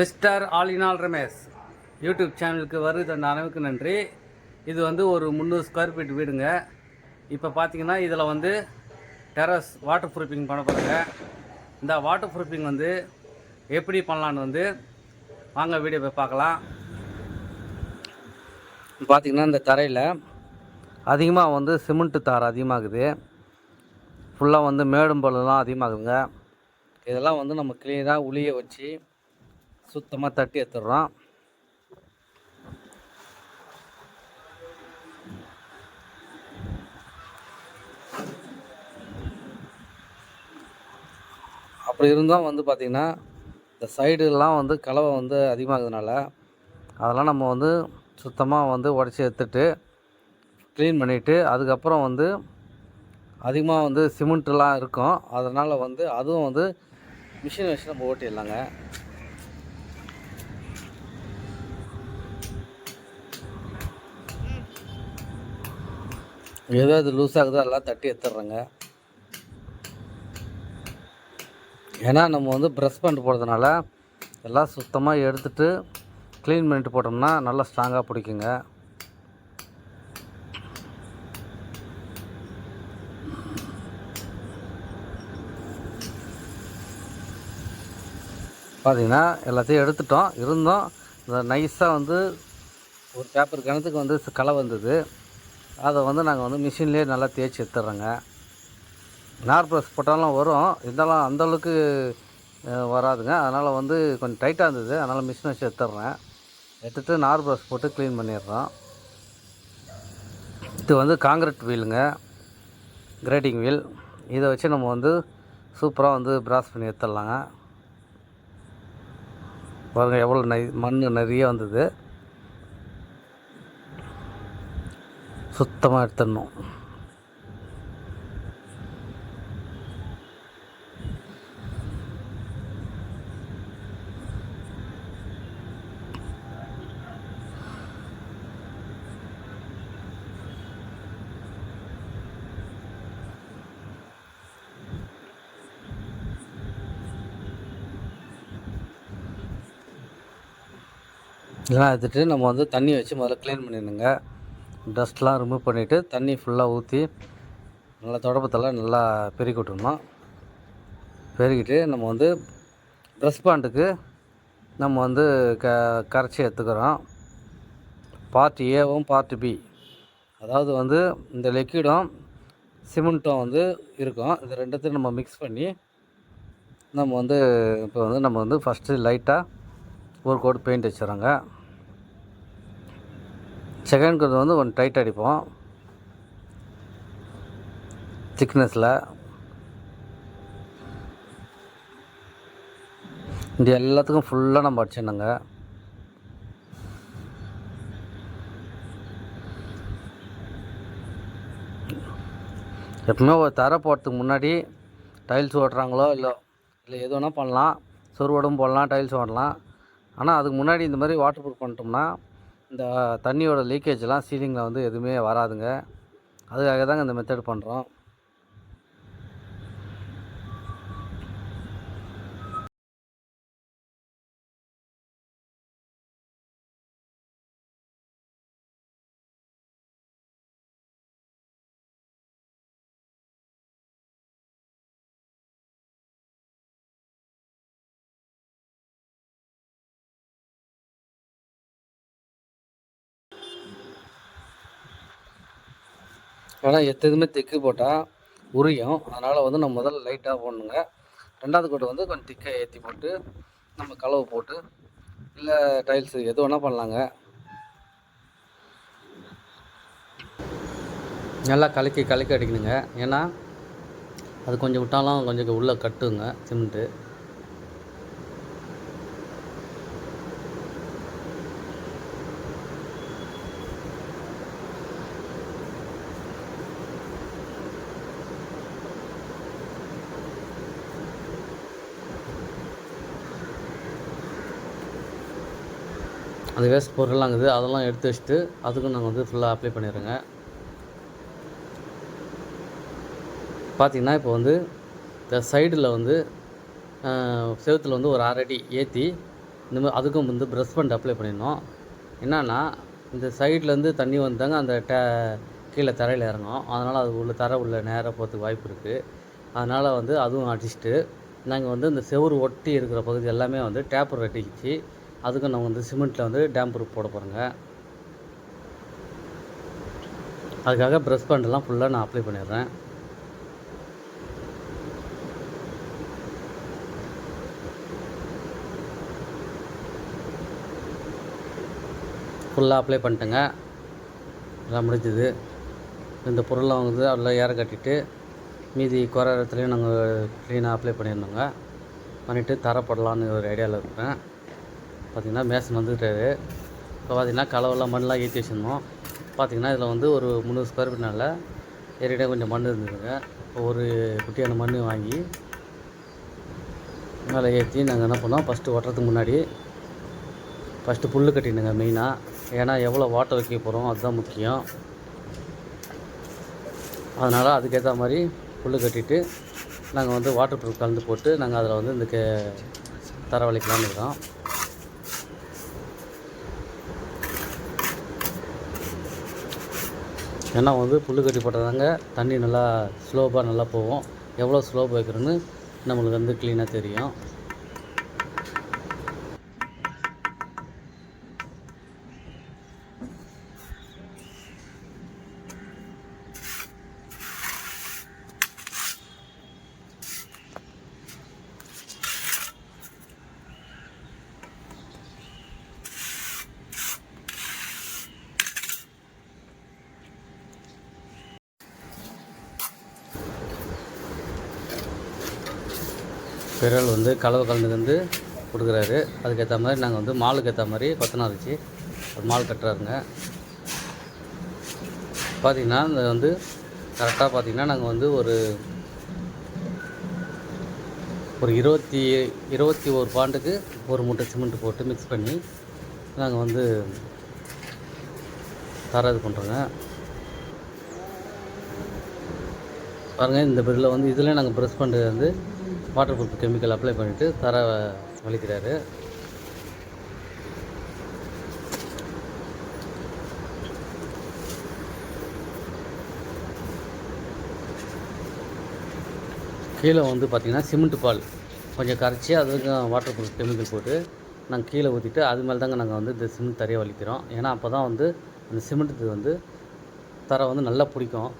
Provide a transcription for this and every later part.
Mister ஆலினால் Ramesh YouTube சேனலுக்கு வருது அந்த அளவுக்கு நன்றி. இது வந்து ஒரு முந்நூறு ஸ்கொயர் ஃபீட் வீடுங்க. இப்போ பார்த்தீங்கன்னா இதில் வந்து டெரஸ் வாட்டர் ப்ரூஃபிங் பண்ண போகிறாங்க இந்த வாட்டர் ப்ரூஃபிங் வந்து எப்படி பண்ணலான்னு வந்து வாங்க வீடியோ போய் பார்க்கலாம். பார்த்தீங்கன்னா இந்த தரையில் அதிகமாக வந்து சிமெண்ட்டு தார் அதிகமாகுது. ஃபுல்லாக வந்து மேடும் பள்ளம்லாம் அதிகமாகுதுங்க. இதெல்லாம் வந்து நம்ம க்ளீனாக உளியை வச்சு சுத்தமாக தட்டி எடுத்துடுறோம் அப்படி இருந்தும் வந்து பார்த்திங்கன்னா இந்த சைடுலாம் வந்து கலவை வந்து அதிகமாகுதுனால அதெல்லாம் நம்ம வந்து சுத்தமாக வந்து உடச்சி எடுத்துட்டு க்ளீன் பண்ணிவிட்டு அதுக்கப்புறம் வந்து அதிகமாக வந்து சிமெண்ட்லாம் இருக்கும். அதனால் வந்து அதுவும் வந்து மிஷின் வச்சு நம்ம ஓட்டிடலாங்க. எதோ அது லூஸ் ஆகுதோ எல்லாம் தட்டி எடுத்துடுறேங்க. ஏன்னா நம்ம வந்து ப்ரெஷ் பண்ணிட்டு போடுறதுனால எல்லாம் சுத்தமாக எடுத்துட்டு க்ளீன் பண்ணிட்டு போட்டோம்னா நல்லா ஸ்ட்ராங்காக பிடிக்குங்க. பார்த்தீங்கன்னா எல்லாத்தையும் எடுத்துட்டோம். இருந்தோம். இந்த நைஸாக வந்து ஒரு பேப்பர் கிணத்துக்கு வந்து களை வந்தது. அதை வந்து நாங்கள் வந்து மிஷின்லேயே நல்லா தேய்ச்சி எடுத்துடுறோங்க. நார் ப்ரெஸ் போட்டாலும் வரும். இருந்தாலும் அந்தளவுக்கு வராதுங்க. அதனால் வந்து கொஞ்சம் டைட்டாக இருந்தது. அதனால் மிஷின் வச்சு எடுத்துடுறேன். எடுத்துகிட்டு நார் ப்ரஷ் போட்டு க்ளீன் பண்ணிடுறோம். இது வந்து காங்கிரீட் வீலுங்க. Grating wheel. இதை வச்சு நம்ம வந்து சூப்பராக வந்து ப்ராஸ் பண்ணி எடுத்துடலாங்க. பாருங்கள் எவ்வளோ நை மண் நிறைய வந்தது. சுத்தமாக எடுத்துடணும். இதெல்லாம் எடுத்துகிட்டு நம்ம வந்து தண்ணி வச்சு முதல்ல க்ளீன் பண்ணிடணுங்க. டஸ்ட்லாம் ரிமூவ் பண்ணிவிட்டு தண்ணி ஃபுல்லாக ஊற்றி நல்லா தொடப்பத்தெல்லாம் நல்லா பெருக்கி விட்டுருணும் பெருக்கிட்டு நம்ம வந்து ப்ரெஷ் பாண்டுக்கு நம்ம வந்து க கரைச்சி எடுத்துக்கிறோம். பார்ட் ஏவும் பார்ட் பி அதாவது வந்து இந்த லிக்விடும் சிமெண்ட்டும் வந்து இருக்கும். இது ரெண்டுத்தையும் நம்ம மிக்ஸ் பண்ணி நம்ம வந்து இப்போ வந்து நம்ம வந்து ஃபஸ்ட்டு லைட்டாக ஒரு கோட் பெயிண்ட் வச்சுறோங்க செகண்ட் கோட் வந்து கொஞ்சம் டைட் அடிப்போம். திக்னஸில் இது எல்லாத்துக்கும் ஃபுல்லாக நம்ம அடிச்சிடணுங்க. எப்பவுமே ஒரு தரை போடுறதுக்கு முன்னாடி டைல்ஸ் ஓட்டுறாங்களோ இல்லை இல்லை எது வேணால் பண்ணலாம். சொருவடும் போடலாம் டைல்ஸ் ஓடலாம். ஆனால் அதுக்கு முன்னாடி இந்த மாதிரி வாட்டர் ப்ரூஃப் பண்ணிட்டோம்னா இந்த தண்ணியோட லீக்கேஜ்லாம் சீலிங்கில் வந்து எதுவுமே வராதுங்க. அதுக்காக தாங்க இந்த மெத்தட் பண்ணுறோம் ஆனால் எத்ததுமே திக்கு போட்டால் உரியும். அதனால் வந்து நம்ம முதல்ல லைட்டாக போடணுங்க. ரெண்டாவது கோட்டை வந்து கொஞ்சம் திக்காக ஏற்றி போட்டு நம்ம கலவை போட்டு இல்லை டைல்ஸு எது வேணால் பண்ணலாங்க. நல்லா கலக்கி கலக்கி அடிக்கணுங்க. ஏன்னா அது கொஞ்சம் விட்டாலும் கொஞ்சம் உள்ளே கட்டுங்க சிமெண்ட்டு. அந்த வேஸ்ட் பொருள்லாம் இருக்குது அதெல்லாம் எடுத்து வச்சுட்டு அதுக்கும் நாங்கள் வந்து ஃபுல்லாக அப்ளை பண்ணிடுறோங்க. பார்த்திங்கன்னா இப்போ வந்து இந்த சைடில் வந்து செவத்தில் வந்து ஒரு அரை அடி ஏற்றி இந்த மாதிரி அதுக்கும் வந்து ப்ரெஷ் பண்ணிட்டு அப்ளை பண்ணிடணும். என்னென்னா இந்த சைட்லேருந்து தண்ணி வந்தாங்க அந்த டே கீழே தரையில் இறங்கும். அதனால் அது உள்ள தரை உள்ள நேராக போகிறதுக்கு வாய்ப்பு இருக்குது அதனால் வந்து அதுவும் அடிச்சுட்டு நாங்கள் வந்து இந்த செவுரு ஒட்டி இருக்கிற பகுதி எல்லாமே வந்து டேப்பர் வெட்டிக்கிச்சு அதுக்கும் நான் வந்து சிமெண்ட்டில் வந்து டேம் ப்ரூஃப் போட போகிறேங்க அதுக்காக ப்ரெஷ் பேண்ட்லாம் ஃபுல்லாக நான் அப்ளை பண்ணிடுறேன். ஃபுல்லாக அப்ளை பண்ணிட்டேங்க. எல்லாம் முடிஞ்சுது. இந்த பொருள்லாம் வந்து அதில் ஏற கட்டிட்டு மீதி குறை இடத்துலையும் நாங்கள் க்ளீனாக அப்ளை பண்ணியிருந்தோங்க. பண்ணிவிட்டு தரப்படலான்னு ஒரு ஐடியாவில் இருக்கிறேன் பார்த்திங்கன்னா மேசன் வந்துட்டாரு இப்போ பார்த்திங்கன்னா கலவெல்லாம் மண்ணெலாம் ஏற்றி வச்சுருந்தோம். பார்த்திங்கன்னா இதில் வந்து ஒரு முந்நூறு ஸ்கொயர் ஃபீட்னால ஏறிட்டே கொஞ்சம் மண் இருந்ததுங்க. இப்போ ஒரு குட்டியான மண் வாங்கி மேலே ஏற்றி நாங்கள் என்ன பண்ணோம்? ஃபஸ்ட்டு ஒட்டுறதுக்கு முன்னாடி ஃபஸ்ட்டு புல் கட்டினுங்க மெயினாக ஏன்னா எவ்வளோ வாட்டர் வைக்க போகிறோம் அதுதான் முக்கியம். அதனால் அதுக்கேற்ற மாதிரி புல் கட்டிட்டு நாங்கள் வந்து வாட்டர் ப்ரூஃப் கலந்து போட்டு நாங்கள் அதில் வந்து இந்த கே தர வலிக்கலாம்னு இருக்கிறோம். ஏன்னா வந்து புல் கட்டி போட்டதாங்க தண்ணி நல்லா ஸ்லோப்பாக நல்லா போகும். எவ்வளோ ஸ்லோப் வைக்கிறோன்னு நம்மளுக்கு வந்து க்ளீனாக தெரியும். பெருள் வந்து கலவை கலந்து வந்து கொடுக்குறாரு. அதுக்கேற்ற மாதிரி நாங்கள் வந்து மாலுக்கு ஏற்ற மாதிரி கொத்தனார் வச்சு ஒரு மால் கட்டுறாருங்க. பார்த்திங்கன்னா இந்த வந்து கரெக்டாக பார்த்திங்கன்னா நாங்கள் வந்து ஒரு ஒரு இருபத்தி இருபத்தி ஒரு பாண்டுக்கு ஒரு மூட்டை சிமெண்ட் போட்டு மிக்ஸ் பண்ணி நாங்கள் வந்து தர இது பண்ணுறோங்க பாருங்கள் இந்த பெட்டில் வந்து இதில் நாங்கள் ப்ரெஸ் பண்ணுறது வந்து வாட்டர் ப்ரூஃப் கெமிக்கல் அப்ளை பண்ணிவிட்டு தர வலிக்கிறாரு கீழே வந்து பார்த்திங்கன்னா சிமெண்ட் பால். கொஞ்சம் கரைச்சி அதுக்கு வாட்டர் ப்ரூஃப் கெமிக்கல் போட்டு நாங்கள் கீழே ஊற்றிட்டு அது மேலே தாங்க நாங்கள் வந்து இந்த சிமெண்ட் தரையை வலிக்கிறோம். ஏன்னா அப்போ தான் வந்து அந்த சிமெண்ட்டு வந்து தரை வந்து நல்லா பிடிக்கும்.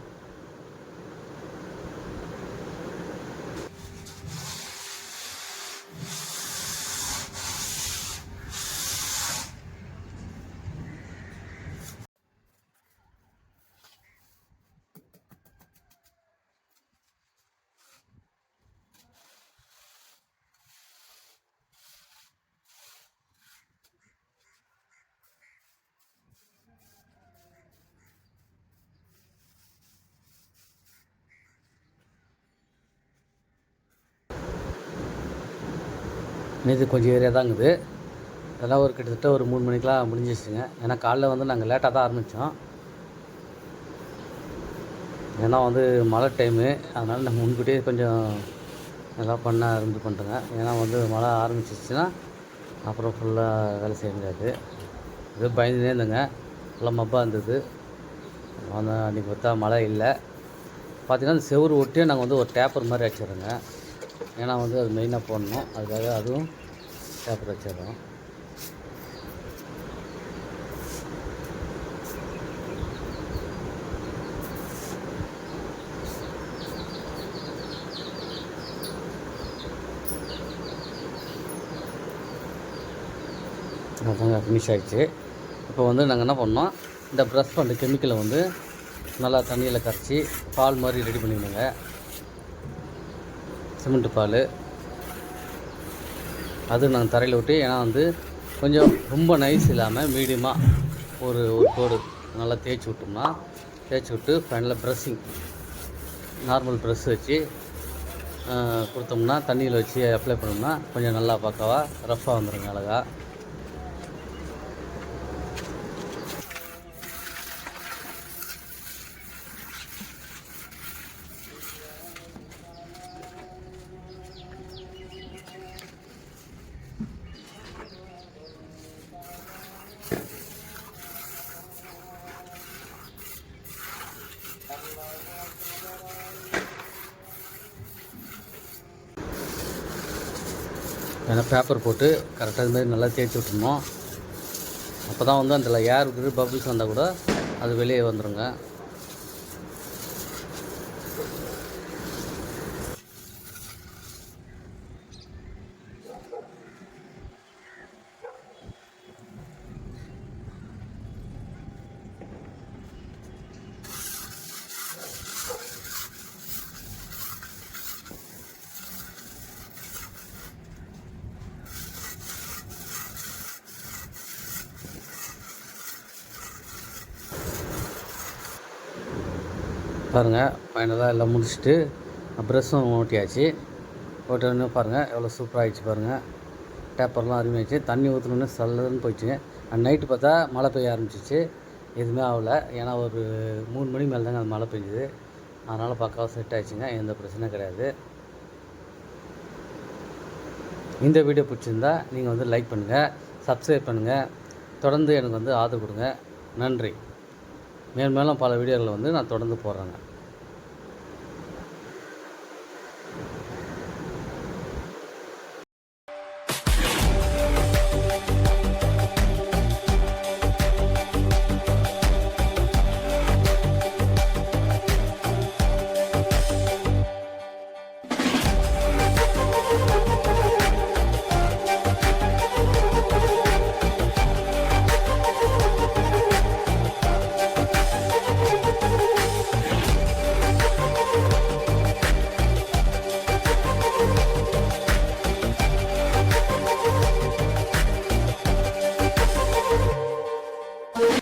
மீதி கொஞ்சம் ஏரியா தான் இருக்குது அதெல்லாம் ஒரு கிட்டத்தட்ட ஒரு மூணு மணிக்கெலாம் முடிஞ்சிச்சுங்க ஏன்னா காலைல வந்து நாங்கள் லேட்டாக தான் ஆரம்பித்தோம் ஏன்னா வந்து மழை டைமு அதனால் நம்ம முன்கூட்டியே கொஞ்சம் நல்லா பண்ண ஆரம்பிச்சு பண்ணிட்டோங்க ஏன்னா வந்து மழை ஆரம்பிச்சிச்சுன்னா அப்புறம் ஃபுல்லாக வேலை செய்ய முடியாது. இது பயந்துனே இருந்தேங்க. ஃபுல்லாக மப்பாக இருந்தது. அன்றைக்கி பார்த்தா மழை இல்லை. பார்த்திங்கன்னா அந்த செவுரு ஒட்டியே நாங்கள் வந்து ஒரு டேப்பர் மாதிரி அடிச்சிடுறோங்க. ஏன்னா வந்து அது மெயினாக போடணும். அதுக்காக அதுவும் பேப்பர் வச்சிடறோம். அதாங்க ஃபினிஷ் ஆகிடுச்சு இப்போ வந்து நாங்கள் என்ன பண்ணோம்? இந்த ப்ரஷ் பண்ணுற கெமிக்கலை வந்து நல்லா தண்ணியில் கரைச்சி பால் மாதிரி ரெடி பண்ணிக்கணுங்க. சிமெண்ட்டு பால். அது நாங்கள் தரையில் விட்டு ஏன்னா வந்து கொஞ்சம் ரொம்ப நைஸ் இல்லாமல் மீடியமாக ஒரு ஒரு கோடு நல்லா தேய்ச்சி விட்டோம்னா தேய்ச்சி விட்டு ஃபைனலாக ப்ரெஸ்ஸிங் நார்மல் ப்ரெஸ் வச்சு கொடுத்தோம்னா தண்ணியில் வச்சு அப்ளை பண்ணோம்னா கொஞ்சம் நல்லா பக்காவா ரஃப்பாக வந்துடுங்க அழகாக ஏன்னா பேப்பர் போட்டு கரெக்டாக இது மாதிரி நல்லா தேய்ச்சி விட்டுருணும் அப்போ தான் வந்து அதில் ஏர் இருக்குது பபிள்ஸ் வந்தால் கூட அது வெளியே வந்துடுங்க பாருங்கள் ஃபைனலாக எல்லாம் முடிச்சுட்டு ப்ரெஷ்ஷும் ஓட்டியாச்சு. ஓட்டினே பாருங்கள் எவ்வளோ சூப்பராகிடுச்சு பாருங்கள் டேப்பர்லாம் அருமையாச்சு தண்ணி ஊற்றணுன்னு சல்லுன்னு போயிடுச்சுங்க. அண்ட் நைட்டு பார்த்தா மழை பெய்ய ஆரம்பிச்சிச்சு. எதுவுமே ஆகலை. ஏன்னா ஒரு மூணு மணி மேலே தாங்க அது மழை பெஞ்சுது. அதனால் பக்காவாக செட் ஆகிடுச்சிங்க எந்த பிரச்சனையும் கிடையாது. இந்த வீடியோ பிடிச்சிருந்தா நீங்கள் வந்து லைக் பண்ணுங்கள் சப்ஸ்கிரைப் பண்ணுங்கள் தொடர்ந்து எனக்கு வந்து ஆதரவு கொடுங்க. நன்றி. மேலும் மேலும் பல வீடியோக்களை வந்து நான் தொடர்ந்து போடுறேங்க.